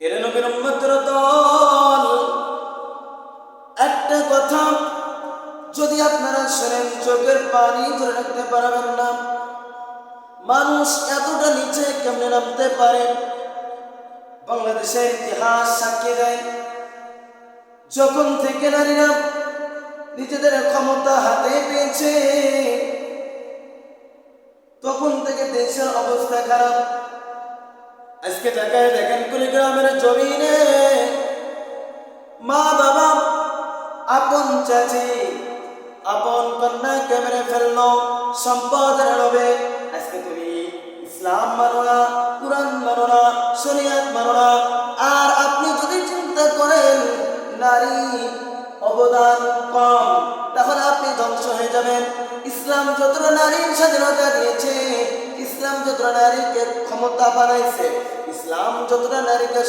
এর নবীর উম্মতের দল, একটা কথা, যদি আপনারা শোনেন, চোখের পানি ধরে রাখতে পারবেন না। মানুষ এতটা নিচে কেমনে নামতে পারে? বাংলাদেশের ইতিহাস সাক্ষী দেয়, যখন থেকে নারীরা নিজেদের ক্ষমতা হাতে পেয়েছে, তখন থেকে দেশের অবস্থা খারাপ। আজকে টাকায় দেখেন কুড়িগ্রামের জমিনে মা বাবা, আপন চাচি, আপন কন্যাকে মেরে ফেলল, সম্পদের লোভে আজকে তুমি ইসলাম মানো না, কোরআন মানো না, শরিয়াত মানো না, আর আপনি যদি চিন্তা করেন নারী অবদান কম, তাহলে আপনি ধ্বংস হয়ে যাবেন। ইসলাম যতটা নারীর স্বাধীনতা ইসলাম যতটা নারীকে ক্ষমতা বানাইছে ইসলাম যতটা নারীকে